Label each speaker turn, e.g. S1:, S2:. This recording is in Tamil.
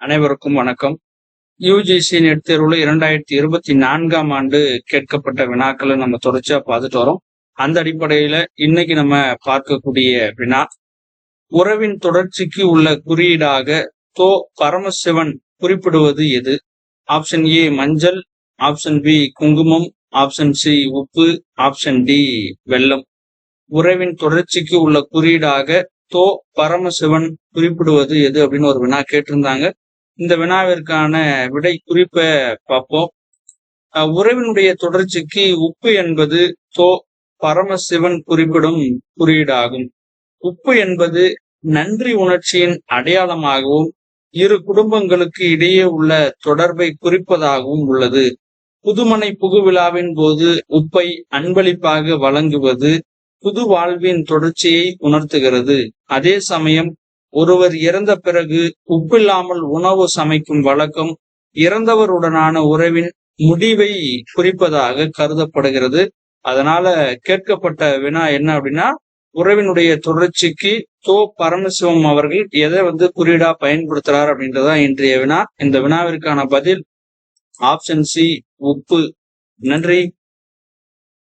S1: அனைவருக்கும் வணக்கம். யூஜிசி நெட் தேர்வுல இரண்டாயிரத்தி இருபத்தி நான்காம் ஆண்டு கேட்கப்பட்ட வினாக்களை நம்ம தொடர்ச்சியா பார்த்துட்டு வரோம். அந்த அடிப்படையில இன்னைக்கு நம்ம பார்க்கக்கூடிய வினா உறவின் தொடர்ச்சிக்கு உள்ள குறியீடாக தோ பரமசிவன் குறிப்பிடுவது எது? ஆப்ஷன் ஏ மஞ்சள் ஆப்ஷன் பி குங்குமம் ஆப்ஷன் சி உப்பு ஆப்ஷன் டி வெள்ளம். உறவின் தொடர்ச்சிக்கு உள்ள குறியீடாக தோ பரமசிவன் குறிப்பிடுவது எது அப்படின்னு ஒரு வினா கேட்டிருந்தாங்க. இந்த வினாவிற்கான விடை குறிப்பை பார்ப்போம் உறவினுடைய தொடர்ச்சிக்கு உப்பு என்பது தோ பரமசிவன் குறிப்பிடும் குறியீடாகும். உப்பு என்பது நன்றி உணர்ச்சியின் அடையாளமாகவும் இரு குடும்பங்களுக்கு இடையே உள்ள தொடர்பை குறிப்பதாகவும் உள்ளது. புதுமனை புகுவிழாவின் போது உப்பை அன்பளிப்பாக வழங்குவது புது வாழ்வின் தொடர்ச்சியை உணர்த்துகிறது. அதே சமயம் ஒருவர் இறந்த பிறகு உப்பில்லாமல் உணவு சமைக்கும் வழக்கம் இறந்தவருடனான உறவின் முடிவை குறிப்பதாக கருதப்படுகிறது. அதனால கேட்கப்பட்ட வினா என்ன அப்படின்னா உறவினுடைய தொடர்ச்சிக்கு தோ பரமசிவம் அவர்கள் எதை வந்து குறியீடா பயன்படுத்துறார் அப்படின்றதா இன்றைய வினா. இந்த வினாவிற்கான பதில் ஆப்ஷன் சி உப்பு. நன்றி.